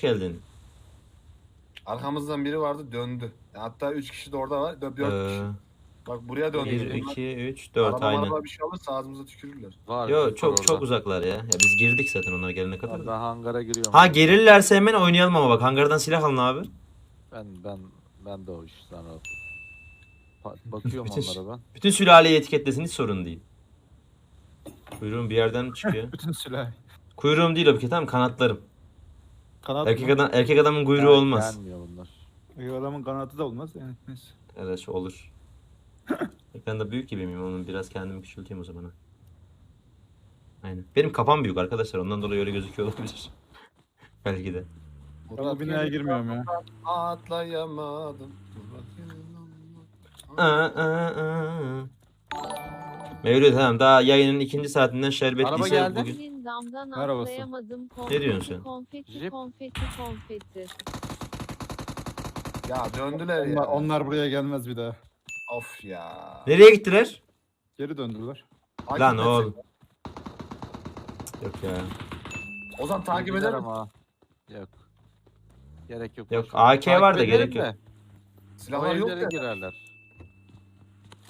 Hoş geldin. Arkamızdan biri vardı döndü. Hatta 3 kişi de orada var. 4 Ee, kişi. Bak buraya döndü. 1, 2, 3, 4 Araba aynen. araba bir şey alırsa ağzımıza tükürürler. Var. Yo var çok orada. çok uzaklar ya. Ya biz girdik zaten onlar gelene kadar. Ben hangara giriyorum. Ha gelirlerse hemen oynayalım ama bak hangardan silah alın abi. Ben ben ben de o işten rahat. Pa- Bakıyorum Bütün- onlara ben. Bütün sülaleyi etiketlesin hiç sorun değil. Kuyruğum bir yerden çıkıyor. Bütün sülahi. Kuyruğum değil o bir kere tamam kanatlarım. Kanat Erkek mı? adam erkek adamın kuyruğu Gel- olmaz. Gelmiyor bunlar. Ee, Adamın kanatı da olmaz yani. Neyse. Evet olur. Ekranda büyük gibi miyim? Onu biraz kendimi küçülteyim o zaman. ha. Aynen. Benim kafam büyük arkadaşlar. Ondan dolayı öyle gözüküyor olabilir. Belki de. Ben bu binaya girmiyorum ya. Atlayamadım. Aa, aa, aa. Mevlüt tamam daha yayının ikinci saatinden Araba şerbetliyse geldi. bugün. Damdan Merhaba Su. atlayamadım. Ne diyorsun sen? Konfeti, Jip. konfeti, konfeti. Ya döndüler ya. Onlar, onlar buraya gelmez bir daha. Of ya. Nereye gittiler? Geri döndüler. Takip Lan oğlum. Yok ya. Ozan takip eder mi? ama. Yok. Gerek yok. Yok. AK var da gerek yok. Silahlar yok ya. girerler.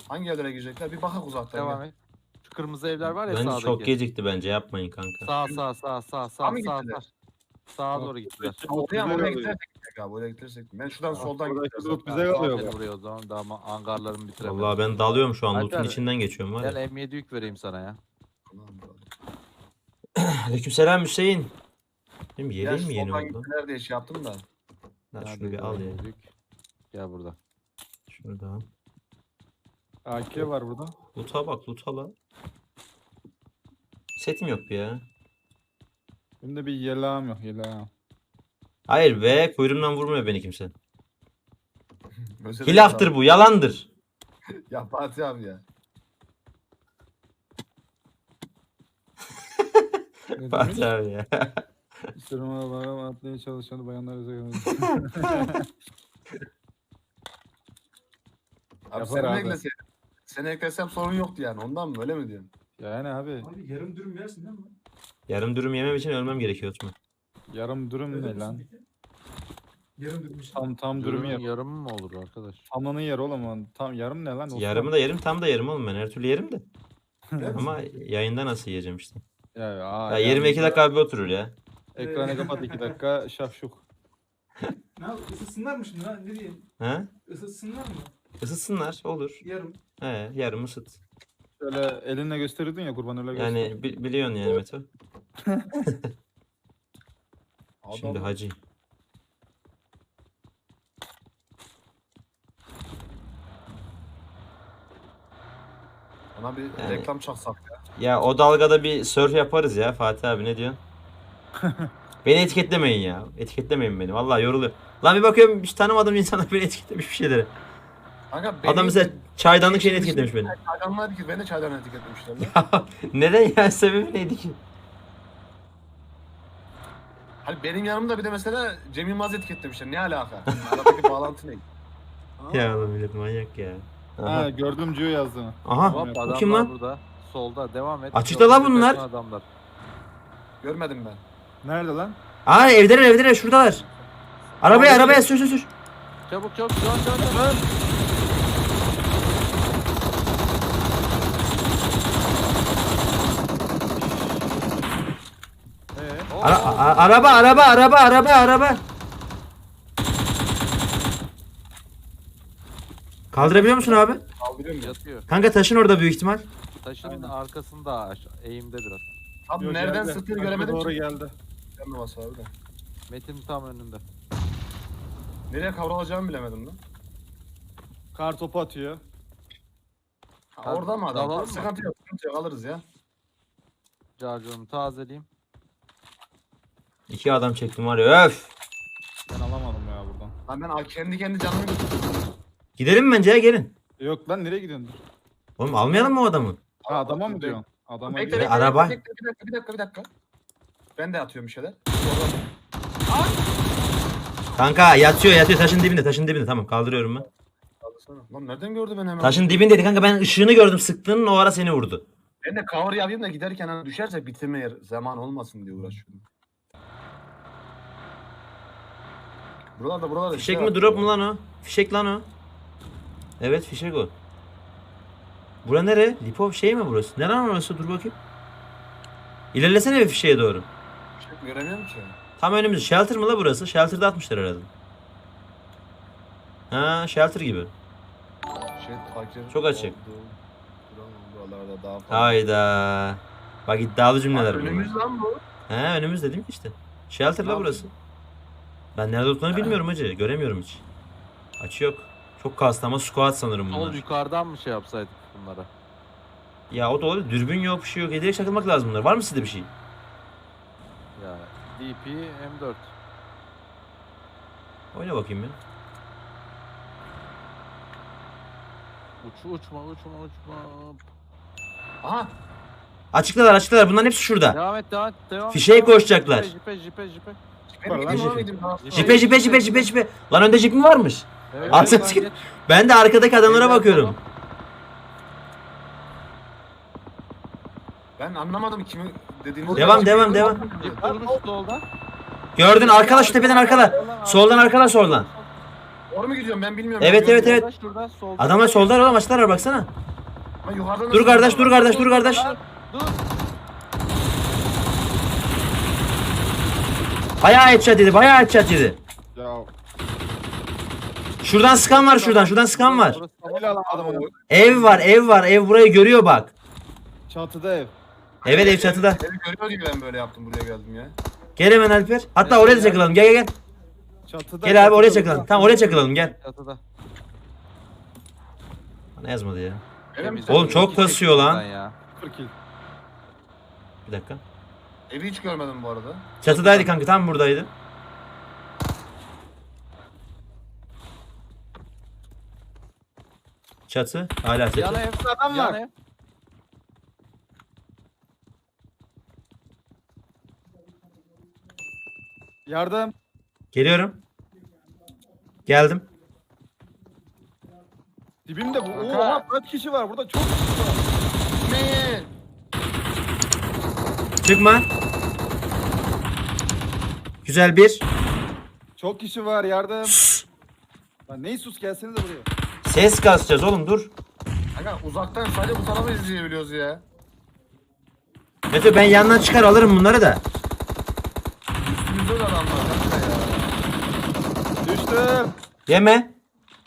Hangi evlere girecekler? Bir bakak uzaktan. Devam ya. et. Şu kırmızı evler var ya Bence sağdaki. çok gecikti bence yapmayın kanka. Sağ sağ sağ sağ sağ mı sağ gittiler? sağ. Sağa doğru gittiler. Oraya mı? Bize oraya gidersek gidecek abi. Oraya gidersek. Ben şuradan soldan buradaki gideceğim. loot bize kalıyor bu. buraya o zaman daha ma- hangarlarımı bitiremedim. Vallahi ben dalıyorum şu an Alper, loot'un içinden geçiyorum var Gel ya. M7 yük vereyim sana ya. Aleykümselam Hüseyin. Benim Ya yeleğim mi yeni soldan oldu? gittiler diye şey yaptım da. Lan şunu bir al ya. M7 yük? Gel burada. Şunu da al. AK var burada. Loot'a bak loot'a la. Setim yok ya. Benim de bir yelağım yok yelağım. Hayır be kuyruğumdan vurmuyor beni kimse. Mesela- Hilaftır bu yalandır. Ya Fatih abi ya. Ne Fatih abi ya. Sırma bana atmaya çalışan bayanlar özel Abi Yapar seni abi. ekleseydim. Seni eklesem sorun yoktu yani. Ondan mı? Öyle mi diyorsun? Yani abi Abi yarım dürüm yersin değil mi? Yarım dürüm yemem için ölmem gerekiyor Osman. yarım Öyle ne misin lan? peki? Yarım dürüm işte. Tam tam durumu Dürümün yap. yarımı mı olur arkadaş? Tamlanın yer oğlum lan. Tam yarım ne lan? Osman? Yarımı da yerim tam da yerim oğlum ben her türlü yerim de. Ama yayında nasıl yiyeceğim işte. Ya, aa, Ya yani 22 dakika abi oturur ya. Ekranı kapat 2 dakika şafşuk. Ne yap? Isıtsınlar mı şimdi? Ha? Ne diyeyim? Ha? Isıtsınlar mı? Isıtsınlar olur. Yarım. He yarım ısıt. Şöyle elinle gösterirdin ya kurban öyle göster. Yani bi- biliyorsun yani. Adam- Şimdi hacı. Ona bir Yani- reklam çaksak ya. Ya o dalgada bir surf yaparız ya Fatih abi ne diyorsun? beni etiketlemeyin ya. Etiketlemeyin beni. Vallahi yoruluyor. Lan bir bakıyorum hiç tanımadığım insanlar beni etiketlemiş bir şeylere. Kanka beni Adam mesela çaydanlık şeyini etiketlemiş beni. Çaydanlar ki beni çaydan etiketlemişler. lan. Ya neden ya sebebi neydi ki? Hani benim yanımda bir de mesela Cem Yılmaz etiketlemişler. Ne alaka? Aradaki bağlantı ne? Ya oğlum millet manyak ya. Ha Aha. gördüm Cio yazdığını. Aha. Hop Bu adamlar kim lan? burada. Solda devam et. Açıkta Yolda bunlar. kaçan Adamlar. Görmedim ben. Nerede lan? Aa evdeler evdeler şuradalar. Arabaya arabaya sür sür sür. Çabuk çabuk dön dön dön. dön. Ee, Oo, Ara- a- araba araba araba araba araba. Kaldırabiliyor musun abi? Kaldırıyor mu? Yatıyor. Kanka taşın orada büyük ihtimal. Taşın Aynen. arkasında aşağı, eğimde biraz. Abi Yok, nereden geldi. sıktığını Arka göremedim Doğru ki. geldi. Canlı bas abi de. Metin tam önünde. Nereye kavrulacağımı bilemedim lan. Kar topu atıyor. Ha, Abi, orada mı adam? dalalım mı? Sıkıntı yok. Sıkıntı yok. Alırız ya. Carcığımı tazeleyeyim. İki adam çektim var ya öf. Ben alamadım ya buradan. Lan ben al- kendi kendi canımı götürdüm. Gidelim mi bence ya gelin. Yok lan nereye gidiyorsun? Oğlum almayalım mı o adamı? Ha adama mı diyorsun? Adama Bekle diyor. bekle. araba. Bir dakika, bir dakika bir dakika bir dakika. Ben de atıyorum bir şeyler. Kanka yatıyor yatıyor taşın dibinde taşın dibinde tamam kaldırıyorum ben. Kaldırsana. Lan nereden gördü beni hemen? Taşın dibindeydi kanka ben ışığını gördüm sıktığının o ara seni vurdu. Ben de cover yapayım da giderken hani düşerse bitirmeye zaman olmasın diye uğraşıyorum. Buralarda buralarda. bir Fişek şey mi drop mu lan o? Fişek lan o. Evet fişek o. Bura nere? Lipo şey mi burası? Ne lan orası? Dur bakayım. İlerlesene bir fişeğe doğru. Fişek göremiyorum ki. Tam önümüz. Shelter mı la burası? Shelter'da atmışlar herhalde. Ha shelter gibi. Şey. Çok açık. Buralarda daha fazla. Hayda. Bak iddialı cümleler bunlar. Önümüz lan bu. He önümüz dedim ki işte. Shelter la burası. Ben nerede olduğunu bilmiyorum hacı. Göremiyorum hiç. Açı yok. Çok kastı ama squat sanırım bunlar. yukarıdan mı şey yapsaydık bunlara? Ya o da olabilir. Dürbün yok bir şey yok. Ederek çakılmak lazım bunlar. Var mı sizde bir şey? Ya DP M4. Oyna bakayım ya. Uç uçma uçma uçma. Aha. Açıklar açıklar. Bunların hepsi şurada. Devam et devam et devam et. Fişeğe devam et. koşacaklar. Jipe jipe jipe. Ben Var lan gideyim gideyim. Jipe jipe jipe jipe jipe. Lan önde jip mi varmış? Evet, geç. Ben de arkadaki adamlara bakıyorum. Ben anlamadım kimi dediğinizi. Devam, devam, devam. Jip durmuş solda. Gördün arkada şu tepeden arkada. Soldan arkada soldan. Doğru mu gidiyorum ben bilmiyorum. Evet, evet, evet. Şurada, şurada solda. Adamlar solda oğlum açtılar baksana. Ama yukarıdan Dur nasıl kardeş dur kardeş dur kardeş. Dur. Bayağı headshot yedi bayağı headshot yedi. Ya Şuradan sıkan var şuradan şuradan sıkan var. Burası. Ev var ev var ev burayı görüyor bak. Çatıda ev. Evet ev çatıda. Evi görüyor gibi ben böyle yaptım buraya geldim ya. Gel hemen Alper. Hatta oraya da çakılalım gel gel gel. Çatıda. Gel abi oraya çakılalım. Tamam oraya çakılalım gel. Çatıda. Bana yazmadı ya. Mi? Oğlum çok kasıyor lan. Ya. Sıfır kill. Bir dakika. Evi hiç görmedim bu arada. Çatıdaydı kanka tam buradaydı. Çatı hala çatı. ev. Adam var. ev. Yardım. Geliyorum. Geldim. Dibimde bu. Oha kaç kişi var burada çok kişi var. Ne? Çıkma. Güzel bir. Çok kişi var yardım. Lan ney sus gelsenize buraya. Ses kasacağız oğlum dur. Kanka uzaktan sadece bu tarafa izleyebiliyoruz ya. Mete ben yandan çıkar alırım bunları da. Üstümüzde de adam var kanka ya. Düştüm. Yeme.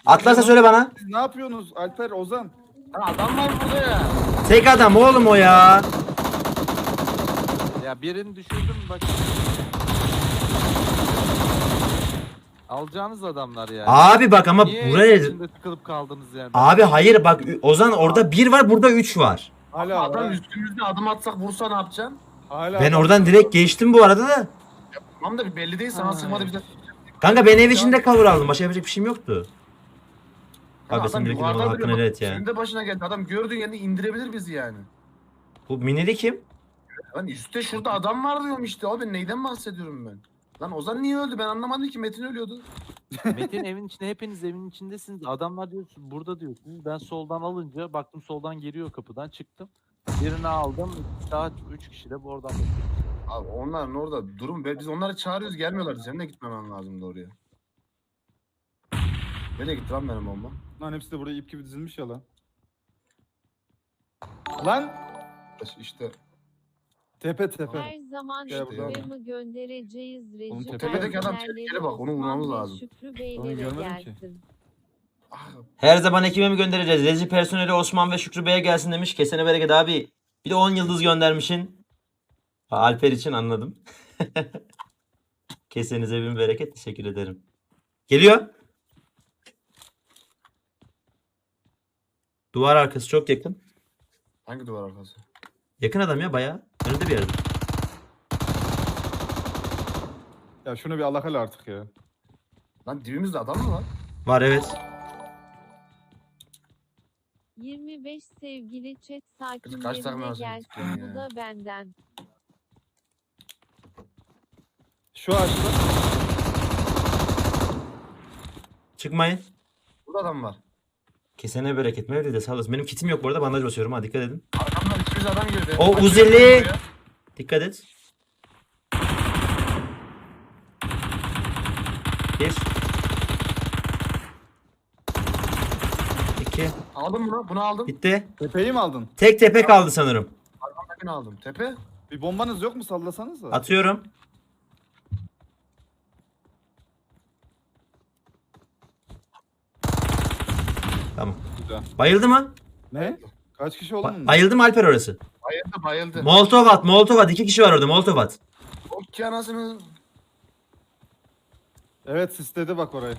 Atlarsa söyle bana. Siz ne yapıyorsunuz Alper Ozan? Lan adam var burada ya. Tek adam oğlum o ya. Ya birini düşürdüm bak. Alacağınız adamlar yani. Abi bak ama Niye buraya... içinde tıkılıp kaldınız yani? Abi hayır bak Ozan orada bir var burada üç var. Hala Adam var. üstümüzde adım atsak vursa ne yapacaksın? Hala Ben var. oradan direkt geçtim bu arada da. Tamam da bir belli değil sana sıkmadı bize. Kanka ben ev içinde cover aldım. Başka yapacak bir şeyim yoktu. Kanka Abi sen direkt hakkını duruyor. helal et ya. Senin de başına geldi. Adam gördüğün yerde indirebilir bizi yani. Bu minili kim? Lan üstte şurada adam var diyorum işte. Abi neyden bahsediyorum ben? Lan Ozan niye öldü? Ben anlamadım ki Metin ölüyordu. Metin evin içinde hepiniz evin içindesiniz. Adamlar diyor burada diyorsunuz. Ben soldan alınca baktım soldan geliyor kapıdan çıktım. Birini aldım. Daha üç kişi de bu oradan bakıyor. Abi onların orada durum. Biz onları çağırıyoruz gelmiyorlar. Senin de gitmemen lazımdı oraya. Nereye gitti lan benim bomba? Lan hepsi de buraya ip gibi dizilmiş ya lan. Lan İşte tepe tepe. Her zaman Gel buradan. Şükrü'mü göndereceğiz. Oğlum Recep tepedeki adam tehlikeli bak, onu vurmamız Osman ve lazım. Şükrü Onu Beylere görmedim ki. gelsin. Her zaman ekibimi göndereceğiz. Rezi personeli Osman ve Şükrü Bey'e gelsin demiş. Kesene bereket abi. Bir de 10 yıldız göndermişin. Ha, Alper için anladım. Kesenize bin bereket. Teşekkür ederim. Geliyor. Duvar arkası çok yakın. hangi duvar arkası? Yakın adam ya bayağı. Önünde bir yerde. Ya şunu bir Allah artık ya. Lan dibimizde adam mı var? Var evet. 25 sevgili chat kaç takım sakinlerine arasında gelsin. Bu ya? da benden. Şu ağaçta. Çıkmayın. Burada adam var. Kesene bereket Mevlid'e sağ olasın. Benim kitim yok bu arada bandaj basıyorum ha dikkat edin. Arkamdan 200 adam girdi. O Uzeli! buraya? Dikkat et. Bir. İki. Aldım bunu. Bunu aldım. Bitti. Tepeyi mi aldın? Tek tepe kaldı sanırım. Arkamdakini aldım. Tepe. Bir bombanız yok mu sallasanız da? Atıyorum. Tamam. Güzel. Bayıldı mı? Ne? Kaç kişi Ba- oldun? bayıldı mı Alper orası? Bayıldı bayıldı. Molotov at, Molotov at. İki kişi var orada, Molotov at. O ki anasını. Evet sisledi bak orayı.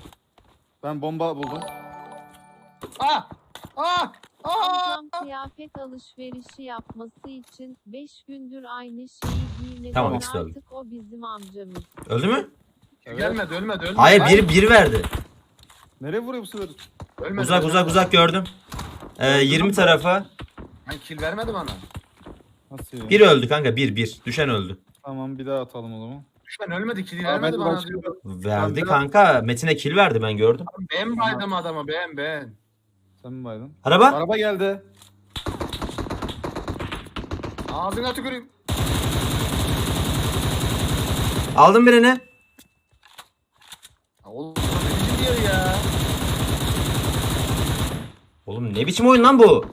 Ben bomba buldum. Ah! Ah! Ah! Amcam kıyafet alışverişi yapması için 5 gündür aynı şeyi giymedi. Tamam, ikisi de öldü. Artık o bizim amcamız. Öldü mü? Evet. Gelmedi ölmedi ölmedi. Hayır, Lan, bir, bir verdi. Nereye vuruyor bu sefer? ölmedi, Uzak ölmedi. uzak uzak gördüm. Ee, 20 tarafa. Lan kill vermedi bana. Nasıl ya? Bir öldü kanka, bir bir. Düşen öldü. Tamam bir daha atalım o zaman. Düşman ölmedi kill Ahmet vermedi bana diyor. Verdi Ben de- kanka. Metin'e kill verdi ben gördüm. Ben baydım adamı ben ben. Sen mi baydın? Araba? Araba geldi. Ağzına tüküreyim. Aldım birini. Ya Oğlum ne biçim diyor ya. Oğlum ne biçim oyun lan bu?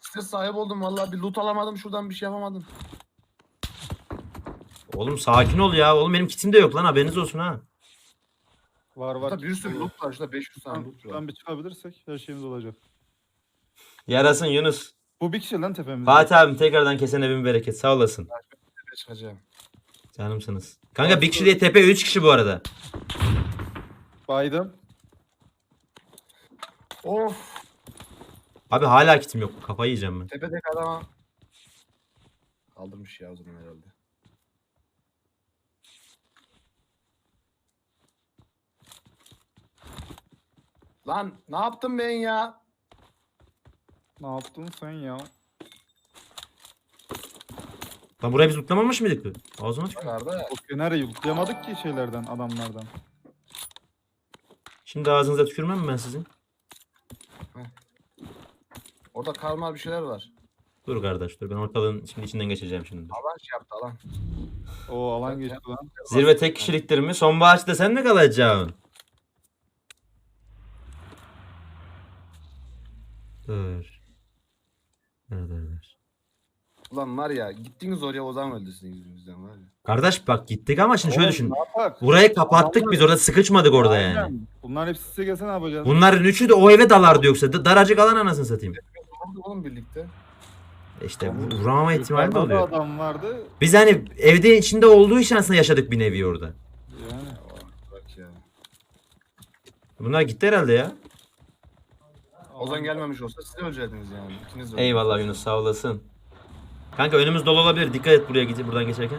Stres sahip oldum vallahi bir loot alamadım şuradan bir şey yapamadım. Oğlum sakin ol ya. Oğlum benim kitim de yok lan haberiniz olsun ha. Var var. Burada bir sürü loot var şurada 500 tane loot var. Şuradan bir çıkabilirsek her şeyimiz olacak. Yarasın Yunus. Bu bir kişi lan tepemizde. Fatih abim tekrardan kesene bin bereket sağ olasın. Tepeye çıkacağım. Canımsınız. Kanka bir kişi değil tepe 3 kişi bu arada. Baydım. Of Abi hala kitim yok. Kafayı yiyeceğim ben. tepedeki adama. Kaldırmış ya o zaman herhalde. Lan ne yaptım ben ya? Ne yaptın sen ya? Lan buraya biz utlamamış mıydık? Ağzına tükür. Yukarıda. O kenara yutlayamadık ki şeylerden adamlardan. Şimdi ağzınıza tükürmem mi ben sizin? Orada karma bir şeyler var. Dur kardeş dur ben ortalığın şimdi içinden geçeceğim şimdi. dur. Alan şey yaptı alan. O alan geçti lan. Zirve tek kişiliktir mi? Sonbaharda sen mi kalacaksın? Dur. Dur dur dur. Ulan var ya gittiniz oraya o zaman öldürsünüz yüzümüzden var ya. Kardeş bak gittik ama şimdi şöyle Oğlum, düşün. Ne yapak? Burayı kapattık biz orada sıkışmadık orada yani. Aynen. Bunlar hepsi size gelse ne yapacağız? Bunların üçü de o eve dalardı yoksa. Da- Daracık alan anasını satayım. Oldu oğlum birlikte. İşte vu- vuramama ihtimali de Yukarıda da oluyor. adam vardı. Biz hani evde içinde olduğu için aslında yaşadık bir nevi orada. Yani. Bak ya. Bunlar gitti herhalde ya. Ozan gelmemiş olsa siz de ölecektiniz yani. İkiniz de Eyvallah Yunus sağ olasın. Kanka önümüz dolu olabilir. Dikkat et buraya gidip buradan geçerken.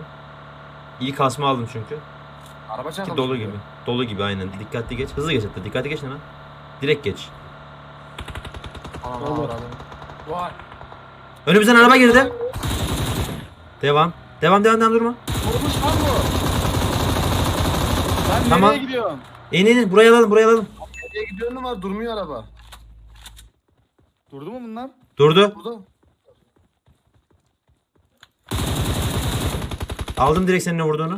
İyi kasma aldım çünkü. Araba Ki çarpmış. dolu gibi. Dolu gibi aynen. Dikkatli geç. Hızlı geç hatta. Dikkatli geç hemen. Direkt geç. Ana Dolu. araba. Önümüzden araba girdi. Devam. Devam devam devam durma. Vurmuş lan bu. Sen Tamam. nereye gidiyorsun? İn in in. Buraya alalım buraya alalım. Nereye gidiyorsun var durmuyor araba. Durdu mu bunlar? Durdu. Burada. Aldım direkt senin ne vurduğunu.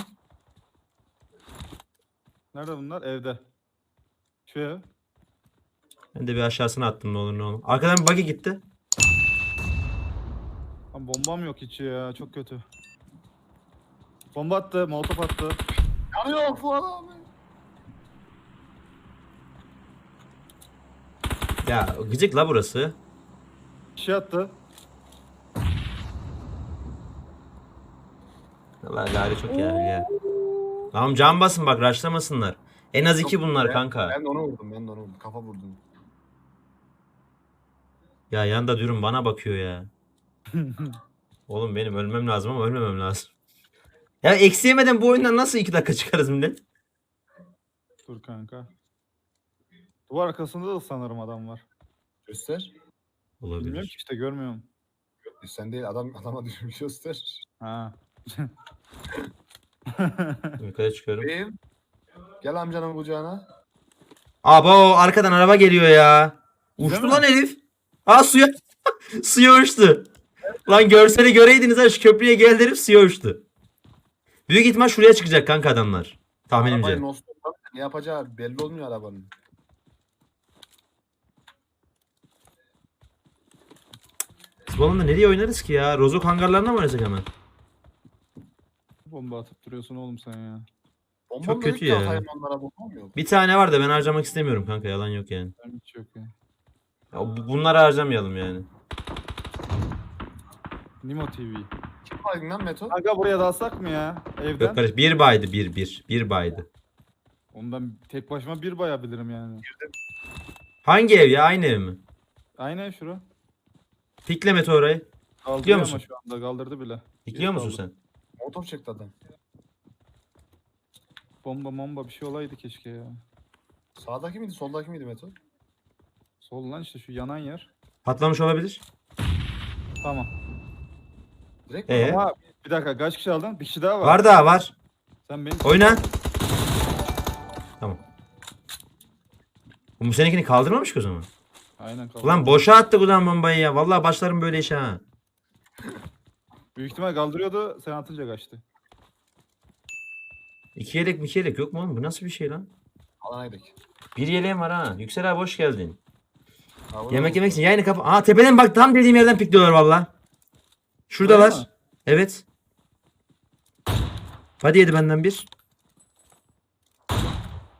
Nerede bunlar? Evde. Şu ev. Ben de bir aşağısına attım ne olur ne olur. Arkadan bir buggy gitti. Lan bombam yok hiç ya. Çok kötü. Bomba attı. Molotof attı. Yanıyor bu adam. Ya gıcık la burası. Kişi attı. Allah gari çok ya. ya. Tamam can basın bak rushlamasınlar. En az iki bunlar Ben- kanka. Ben de onu vurdum ben de onu vurdum. Kafa vurdum. Ya yanda dürüm bana bakıyor ya. Oğlum benim ölmem lazım ama ölmemem lazım. Ya eksi yemeden bu oyundan nasıl iki dakika çıkarız millet? Dur kanka. Duvar arkasında da sanırım adam var. Göster. Bilmiyorum Olabilir. ki işte görmüyorum. E sen değil adam adama diyorum göster. Ha. Yukarı çıkıyorum. Beyim. Gel amcanın kucağına. Abo arkadan araba geliyor ya. Uçtu mi? lan herif. Aa suya. suya uçtu. Lan görseli göreydiniz ha şu köprüye geldi herif suya uçtu. Büyük ihtimal şuraya çıkacak kanka adamlar. Tahminimce. Arabayı nostalji ne yapacağı belli olmuyor arabanın. Biz bu alanda nereye oynarız ki ya? Rozok hangarlarına mı oynasak hemen? Bomba atıp duruyorsun oğlum sen ya. Bombam Çok kötü ki ya. hayvanlara bombam yok. Bir tane var da ben harcamak istemiyorum kanka yalan yok yani. Ben hiç yok ya. Ya bu- bunları harcamayalım yani. Nimo TV. Kim baygın lan Meto? Kanka buraya dalsak mı ya? Evden. Yok kardeş bir baydı bir bir. Bir baydı. Onu ben tek başıma bir bayabilirim yani. Hangi ev ya aynı ev mi? Aynen şura. Pikleme orayı. Kaldırıyor musun? ama şu anda kaldırdı bile. Pikliyor musun sen? Motor çekti adam. Bomba bomba bir şey olaydı keşke ya. Sağdaki miydi soldaki miydi Meto? Sol lan işte şu yanan yer. Patlamış olabilir. Tamam. Direkt? Ee? Ama bir dakika kaç kişi aldın? Bir kişi daha var. Var daha var. Sen beni Oyna. Tamam. Bu seninkini kaldırmamış ki o zaman. Aynen kaldı. Ulan boşa attık ulan bombayı ya. Vallahi başlarım böyle işe ha. Büyük ihtimal kaldırıyordu sen atınca kaçtı. İki yelek mi iki yelek yok mu oğlum? Bu nasıl bir şey lan? Alana gidelim. Bir yeleğim var ha. Yüksel abi hoş geldin. Yemek yemek için yayını kapa. Aa tepeden bak tam dediğim yerden pikliyorlar valla. Şuradalar. Buraya mı? Evet. Hadi yedi benden bir.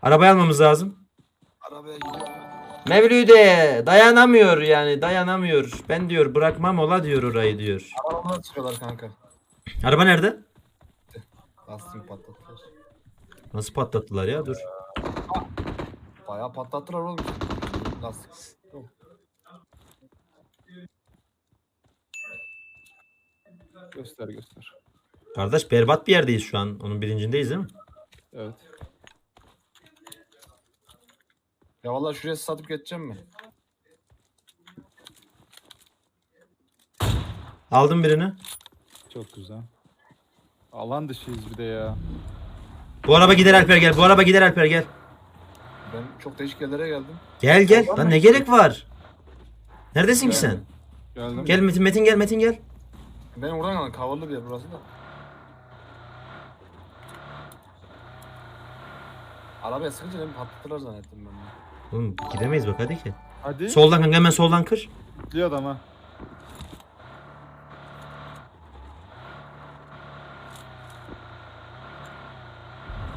Arabayı almamız lazım. Arabaya gidiyor. Mevlüde dayanamıyor yani dayanamıyor. Ben diyor bırakmam ola diyor orayı diyor. Arabadan çıkıyorlar kanka. Araba nerede? Lastiğimi patlattılar. Nasıl patlattılar ya dur. Bayağı patlattılar oğlum. Lastik. Yok. Göster göster. Kardeş berbat bir yerdeyiz şu an. Onun bilincindeyiz değil mi? Evet. Ya vallahi şuraya satıp geçeceğim mi? Aldım birini. Çok güzel. Alan dışıyız bir de ya. Bu araba gider Alper gel. Bu araba gider Alper gel. Ben çok değişik yerlere geldim. Gel gel. Lan ne gerek var? Neredesin ki sen? Geldim. Gel Metin, Metin gel Metin gel. Ben oradan aldım. Kavallı bir yer burası da. Arabaya sıkınca beni patlattılar zannettim ben. de. Oğlum gidemeyiz bak hadi ki. Hadi. Soldan kanka hemen soldan kır. Diyor adam ha.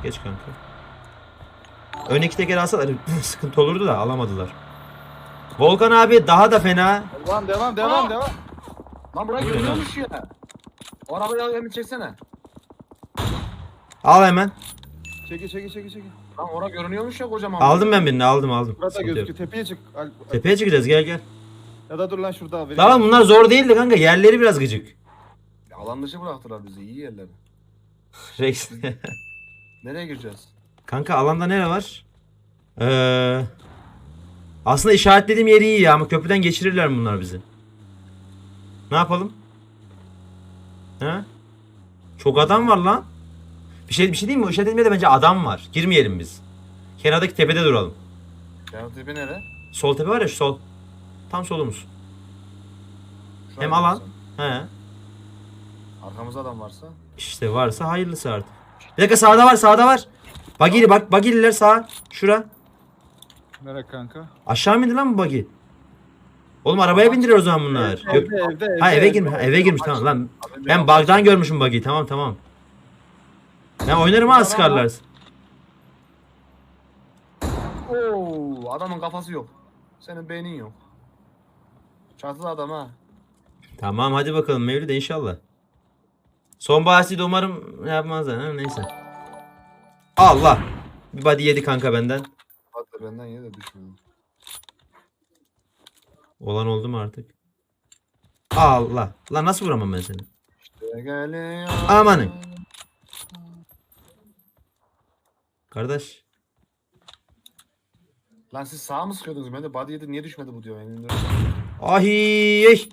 Geç kanka. Ön iki teker alsalar sıkıntı olurdu da alamadılar. Volkan abi daha da fena. Devam devam devam devam. Lan buraya Buyurun ya. O arabayı al hemen çeksene. Al hemen. Çeki çeki çeki çeki. Lan orada görünüyormuş ya kocaman. Aldım ben birini aldım aldım. Burada Sıkıntı yok. gözüküyor. Tepeye çık. Al- Tepeye çıkacağız gel gel. Ya da dur lan şurada. vereyim. Tamam bunlar zor değildi kanka yerleri biraz gıcık. Ya Alan dışı bıraktılar bizi iyi yerlere. Rex. Nereye gireceğiz? kanka alanda nere var? Ee, aslında işaretlediğim yeri iyi ya ama köprüden geçirirler bunlar bizi. Ne yapalım? He? Çok adam var lan. Bir şey bir şey değil mi? İşaretlediğim yerde bence adam var. Girmeyelim biz. Kenardaki tepede duralım. Yani tepe nere? Sol tepe var ya şu sol. Tam solumuz. Şu Hem an alan. varsa. He. Arkamızda adam varsa. İşte varsa hayırlısı artık. Bir dakika sağda var sağda var. Bagili bak bagililer sağ. Şura. Nereye kanka? Aşağı mı indi lan bu bagi? Oğlum arabaya bindiriyor o zaman bunlar. Yok. Evde evde evde. Ha eve girmiş. Ha, eve girmiş tamam lan. Ben bug'dan görmüşüm bug'i. Tamam tamam. Ben oynarım ha sıkarlar. Oo, adamın kafası yok. Senin beynin yok. Çatıda adam ha. Tamam hadi bakalım Mevlüt inşallah. Son bahsi de umarım yapmazlar. Ha, neyse. Allah. Bir body yedi kanka benden. Hatta benden ye de düşmüyor. Olan oldu mu artık? Allah. Lan nasıl vuramam ben seni? Amanın. Kardeş. Lan siz sağ mı sıkıyordunuz? Ben de body yedi niye düşmedi bu diyor. Yani Ahi.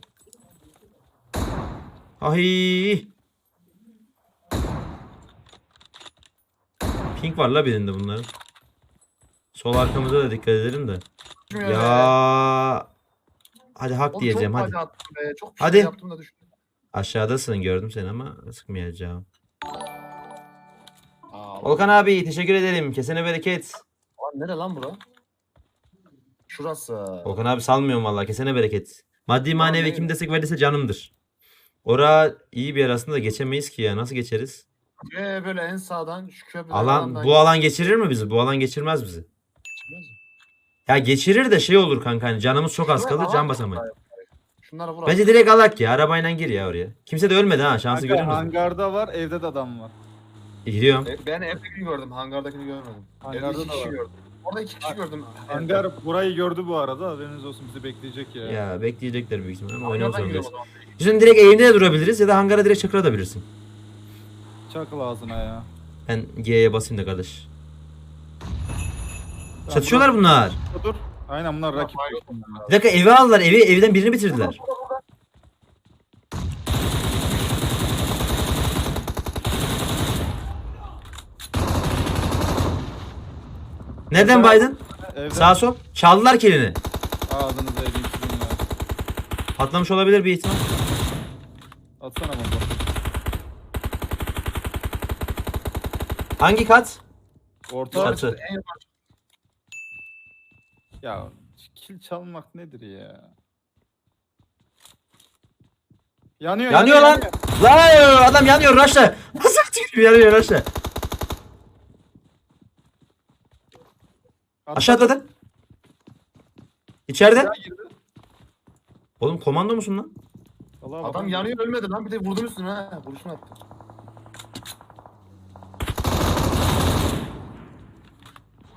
Ahi. Pink var la birinde bunların. Sol arkamıza da dikkat edelim de. Ya. Hadi hak Oğlum diyeceğim çok hadi. hadi. attım be. Çok bir Hadi. şey yaptım da düştüm. Aşağıdasın gördüm seni ama sıkmayacağım. Aa, Volkan abi teşekkür ederim. Kesene bereket. Lan nere lan bura? Şurası. Volkan abi salmıyorum vallahi kesene bereket. Maddi manevi kim destek verirse canımdır. Ora iyi bir yer aslında da geçemeyiz ki ya. Nasıl geçeriz? Ve böyle en sağdan şu köprüden Alan bu alan geçirir mi bizi? Bu alan geçirmez bizi. geçmez mi? Ya geçirir de şey olur kanka hani canımız çok az kalır can basamayız. buraya? Şunlara vur. Bence direkt alak ya arabayla gir ya oraya. Kimse de ölmedi ha şansı Kanka, görüyor musun? hangarda var, evde de adam var. Gidiyorum. E, Ben evdekini gördüm, hangardakini görmedim. Hangarda Evde iki da kişi var. gördüm. Orada iki kişi gördüm. Hangar burayı gördü bu arada. Haberiniz olsun bizi bekleyecek ya. Ya bekleyecekler büyük ihtimalle ama Hangardan oynamak giriyorum zorundayız. o zaman. Yüzün direkt evinde de durabiliriz ya da hangara direkt çakılabilirsin. Çakıl ağzına ya. Ben G'ye basayım da kardeş. Çatışıyorlar bunlar. Dur. Aynen bunlar rakip. Bir dakika evi aldılar. Evi evden birini bitirdiler. Nereden baydın? Evde Sağ sol. Çaldılar kilini. ağzınıza edeyim sizin ya. Patlamış olabilir bir ihtimal. Atsana bomba. Hangi kat? Orta. Çatı. En Ya kil çalmak nedir ya? Yanıyor. Yanıyor lan. Lan adam yanıyor Raşla. Nasıl tükürüyor yanıyor Raşla. Aşağı atladı. İçeride. Girdi. Oğlum komando musun lan? Vallahi Adam bakalım. yanıyor ölmedi lan bir de vurdum üstüne ha. Vuruşunu attı.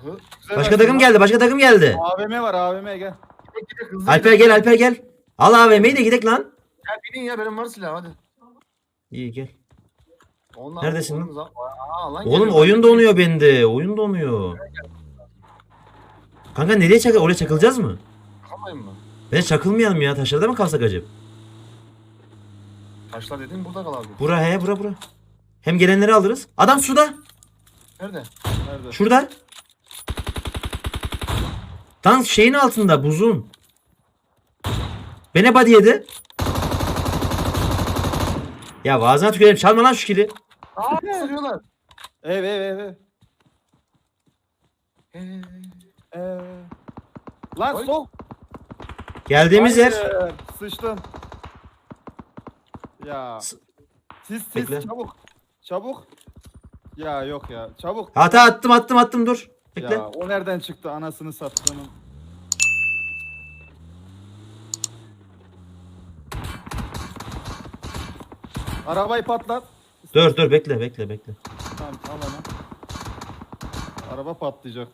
Hı. Güzel Başka versin takım lan. geldi. Başka takım geldi. AVM var AVM gel. Gidek, gidek, hızlı Alper gidek. gel Alper gel. Al AVM'yi de gidek lan. Gel binin ya benim var silah hadi. İyi gel. Ondan Neredesin lan? oğlum, za- Aa, lan Oğlum geliyor. oyun donuyor bende. Oyun donuyor. Kanka nereye çakıl? Oraya çakılacağız mı? Kalmayın mı? Ben çakılmayalım ya. Taşlarda mı kalsak acaba? Taşlar dediğin burada kal abi. Bura he bura bura. Hem gelenleri alırız. Adam suda. Nerede? Nerede? Şurada. Tam şeyin altında buzun. Beni body yedi. Ya ağzına tükürelim. Çalma lan şu kili. Aa sürüyorlar. Ev ev ev ev. Ee, Ee, Lan Oy. sol. Geldiğimiz yer. Hayır, Sıçtım. Ya. S- Siz siz Bekle. çabuk. Çabuk. Ya yok ya. Çabuk. Hata attım attım attım dur. Bekle. Ya o nereden çıktı anasını sattığının. Arabayı patlat. Dur dur bekle bekle bekle. Tamam al onu. Araba patlayacak.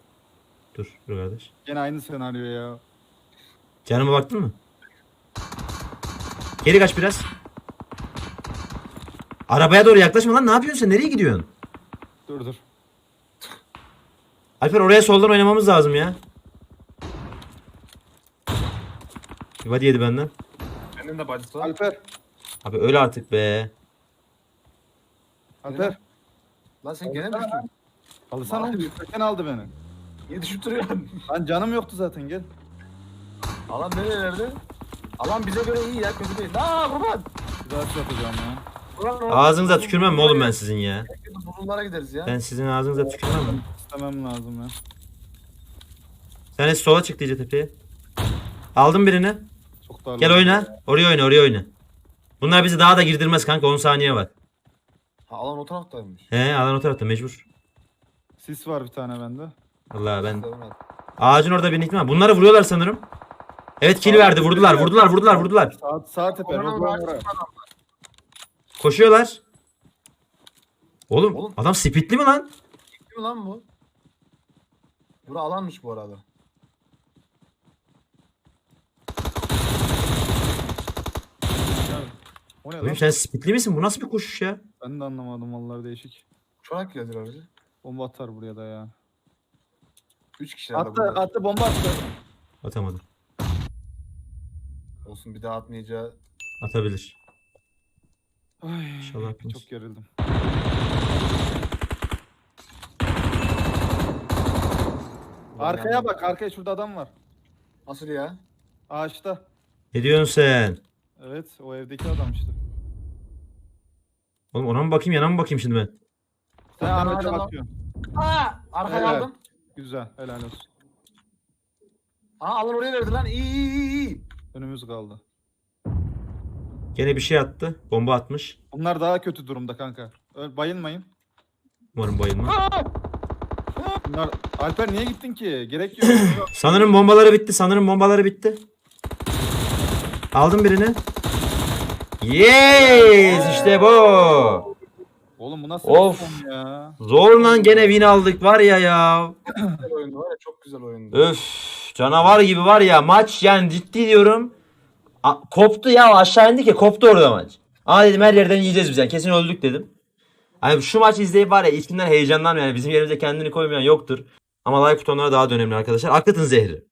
Dur dur kardeş. Gene aynı senaryo ya. Canıma baktın mı? Geri kaç biraz. Arabaya doğru yaklaşma lan. Ne yapıyorsun sen? Nereye gidiyorsun? Dur dur. Alper oraya soldan oynamamız lazım ya. Hadi yedi benden. Benim de bacısı var. Alper. Abi öyle artık be. Alper. Lan sen gene mi düştün? Alsana oğlum. Yüksekten aldı beni. Niye düşüp duruyorsun? Lan canım yoktu zaten gel. Alan nerelerde? Alan bize göre iyi ya kötü değil. Aa kurban. Güzel yapacağım ya. Kurban Ağzınıza tükürmem mi oğlum ben sizin ya? Burunlara gideriz ya. Ben sizin ağzınıza tükürmem mi? İstemem lazım ya. Sen de sola çık iyice tepeye. Aldım birini. Çok. Gel oyna. Oraya oyna oraya oyna. Bunlar bizi daha da girdirmez kanka 10 saniye var. Ha, alan o taraftaymış. He alan o tarafta mecbur. Sis var bir tane bende. Vallahi ben ağacın orada bir ihtimal. Bunları vuruyorlar sanırım. Evet kill verdi vurdular vurdular vurdular vurdular. Sağ, sağ tepe. Oraya. Koşuyorlar. Oğlum, Oğlum. adam spitli mi lan? Kim lan bu? Bura alanmış bu arada. O ne lan? Oğlum sen spitli misin? Bu nasıl bir koşuş ya? Ben de anlamadım vallahi değişik. Çorak geldiler bize. Bomba atar buraya da ya. Üç kişiler de Attı, burada. attı bomba attı. Atamadım. Olsun bir daha atmayacağı. Atabilir. Ay, İnşallah atmaz. çok gerildim. Arkaya bak, arkaya şurada adam var. Nasıl ya? Ağaçta. Ne diyorsun sen? Evet o evdeki adam işte. Oğlum ona mı bakayım yana mı bakayım şimdi ben? Sen Ben Ahmet'e hala- bakıyorsun. Aa! Arkaya Helal. aldım. Güzel helal olsun. Aa alın oraya verdi lan. İyi iyi iyi, iyi. Önümüz kaldı. Gene bir şey attı. Bomba atmış. Bunlar daha kötü durumda kanka. Ö- Bayılmayın. Umarım bayılmaz. Bunlar... Alper niye gittin ki? Gerek yok. Sanırım bombaları bitti. Sanırım bombaları bitti. Aldım birini. Yes! işte bu. Oğlum bu nasıl Of. bir ya? Zorla gene win aldık var ya ya. Güzel oyundu var ya çok güzel oyundu. Öf canavar gibi var ya maç yani ciddi diyorum. A- koptu ya aşağı indik ya koptu orada maç. Aa dedim her yerden yiyeceğiz biz yani kesin öldük dedim. Hani şu maç izleyip var ya içinden heyecandan yani bizim yerimize kendini koymayan yoktur. Ama like butonları daha da önemli arkadaşlar. Aklatın zehri.